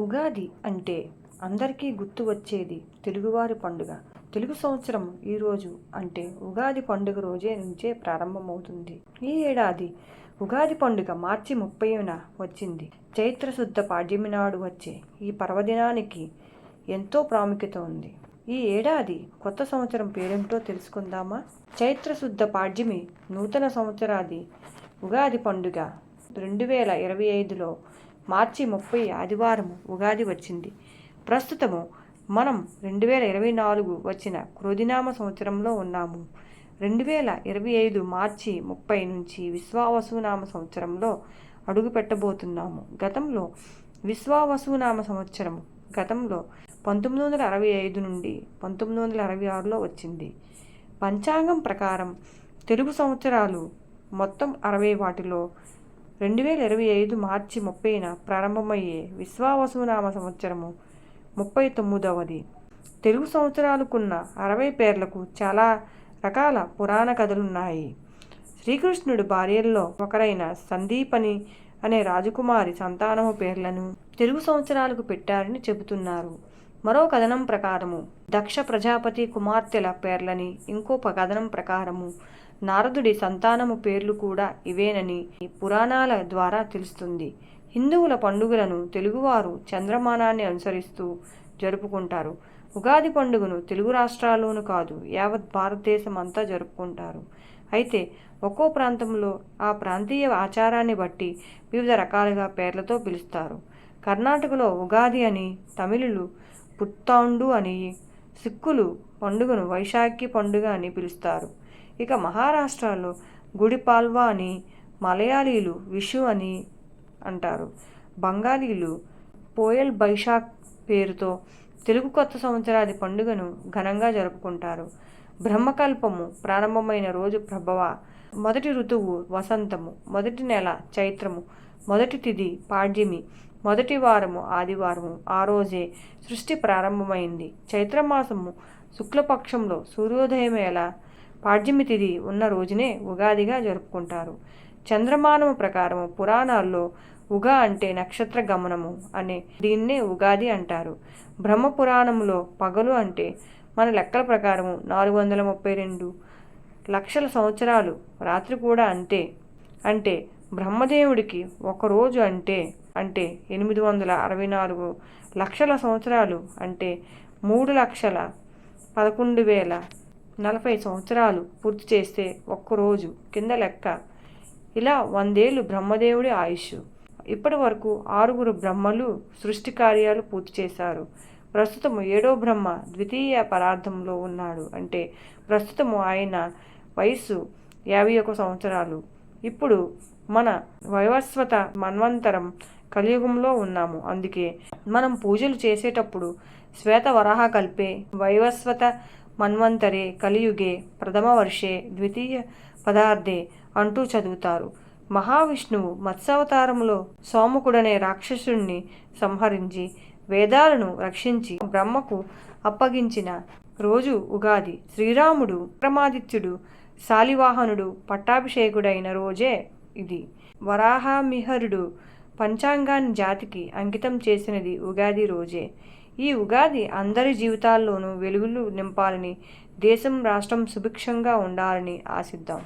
ఉగాది అంటే అందరికీ గుర్తు వచ్చేది తెలుగువారి పండుగ. తెలుగు సంవత్సరం ఈరోజు అంటే ఉగాది పండుగ రోజే నుంచే ప్రారంభమవుతుంది. ఈ ఏడాది ఉగాది పండుగ మార్చి ముప్పైన వచ్చింది. చైత్రశుద్ధ పాడ్యమి నాడు వచ్చే ఈ పర్వదినానికి ఎంతో ప్రాముఖ్యత ఉంది. ఈ ఏడాది కొత్త సంవత్సరం పేరేంటో తెలుసుకుందామా? చైత్రశుద్ధ పాడ్యమి నూతన సంవత్సరాది ఉగాది పండుగ రెండు వేల ఇరవై ఐదులో మార్చి ముప్పై ఆదివారం ఉగాది వచ్చింది. ప్రస్తుతము మనం రెండు వేల ఇరవై నాలుగు వచ్చిన క్రోధినామ సంవత్సరంలో ఉన్నాము. రెండు వేల ఇరవై ఐదు మార్చి ముప్పై నుంచి విశ్వావసునామ సంవత్సరంలో అడుగు పెట్టబోతున్నాము గతంలో విశ్వావసునామ సంవత్సరం గతంలో పంతొమ్మిది వందల అరవై ఐదు నుండి పంతొమ్మిది వందల అరవై ఆరులో వచ్చింది. పంచాంగం ప్రకారం తెలుగు సంవత్సరాలు మొత్తం అరవై వాటిలో రెండు వేల ఇరవై ఐదు మార్చి ముప్పైన ప్రారంభమయ్యే విశ్వావసునామ సంవత్సరము ముప్పై తొమ్మిదవది. తెలుగు సంవత్సరాలకున్న అరవై పేర్లకు చాలా రకాల పురాణ కథలున్నాయి. శ్రీకృష్ణుడు భార్యల్లో ఒకరైన సందీపని అనే రాజకుమారి సంతానము పేర్లను తెలుగు సంవత్సరాలకు పెట్టారని చెబుతున్నారు. మరో కథనం ప్రకారము దక్ష ప్రజాపతి కుమార్తెల పేర్లని ఇంకో కథనం ప్రకారము నారదుడి సంతానము పేర్లు కూడా ఇవేనని ఈ పురాణాల ద్వారా తెలుస్తుంది. హిందువుల పండుగలను తెలుగువారు చంద్రమానాన్ని అనుసరిస్తూ జరుపుకుంటారు. ఉగాది పండుగను తెలుగు రాష్ట్రాల్లోనూ కాదు యావత్ భారతదేశం అంతా జరుపుకుంటారు. అయితే ఒక్కో ప్రాంతంలో ఆ ప్రాంతీయ ఆచారాన్ని బట్టి వివిధ రకాలుగా పేర్లతో పిలుస్తారు. కర్ణాటకలో ఉగాది అని తమిళులు పుత్తాండు అని సిక్కులు పండుగను వైశాఖి పండుగ అని పిలుస్తారు. ఇక మహారాష్ట్రలో గుడి పాల్వా అని మలయాళీలు విషు అని అంటారు. బంగాలీలు పోయల్ బైశాఖ్ పేరుతో తెలుగు కొత్త సంవత్సరాది పండుగను ఘనంగా జరుపుకుంటారు. బ్రహ్మకల్పము ప్రారంభమైన రోజు ప్రభవ మొదటి ఋతువు వసంతము మొదటి నెల చైత్రము మొదటి తిథి పాడ్యమి మొదటి వారము ఆదివారము ఆ రోజే సృష్టి ప్రారంభమైంది. చైత్రమాసము శుక్లపక్షంలో సూర్యోదయం ఎలా పాడ్యమి తిథి ఉన్న రోజునే ఉగాదిగా జరుపుకుంటారు. చంద్రమానము ప్రకారము పురాణాల్లో ఉగా అంటే నక్షత్ర గమనము అనే దీన్నే ఉగాది అంటారు. బ్రహ్మ పురాణంలో పగలు అంటే మన లెక్కల ప్రకారము నాలుగు వందల ముప్పై రెండు లక్షల సంవత్సరాలు రాత్రి కూడా అంతే. అంటే బ్రహ్మదేవుడికి ఒక రోజు అంటే అంటే ఎనిమిది వందల అరవై నాలుగు లక్షల సంవత్సరాలు అంటే మూడు లక్షల పదకొండు వేల నలభై సంవత్సరాలు పూర్తి చేస్తే ఒక్కరోజు కింద లెక్క. ఇలా వందేళ్ళు బ్రహ్మదేవుడి ఆయుష్. ఇప్పటి వరకు ఆరుగురు బ్రహ్మలు సృష్టి కార్యాలు పూర్తి చేశారు. ప్రస్తుతం ఏడో బ్రహ్మ ద్వితీయ పరార్థంలో ఉన్నాడు. అంటే ప్రస్తుతము ఆయన వయస్సు యాభై ఒక సంవత్సరాలు. ఇప్పుడు మన వైవస్వత మన్వంతరం కలియుగంలో ఉన్నాము. అందుకే మనం పూజలు చేసేటప్పుడు శ్వేత వరాహ కల్పే వైవస్వత మన్వంతరే కలియుగే ప్రథమ వర్షే ద్వితీయ పదార్థే అంటూ చదువుతారు. మహావిష్ణువు మత్స్యావతారంలో సోముకుడనే రాక్షసుణ్ణి సంహరించి వేదాలను రక్షించి బ్రహ్మకు అప్పగించిన రోజు ఉగాది. శ్రీరాముడు విక్రమాదిత్యుడు శాలివాహనుడు పట్టాభిషేకుడైన రోజే ఇది. వరాహమిహరుడు పంచాంగాన్ని జాతికి అంకితం చేసినది ఉగాది రోజే. ఈ ఉగాది అందరి జీవితాల్లోనూ వెలుగులు నింపాలని దేశం రాష్ట్రం సుభిక్షంగా ఉండాలని ఆశిద్దాం.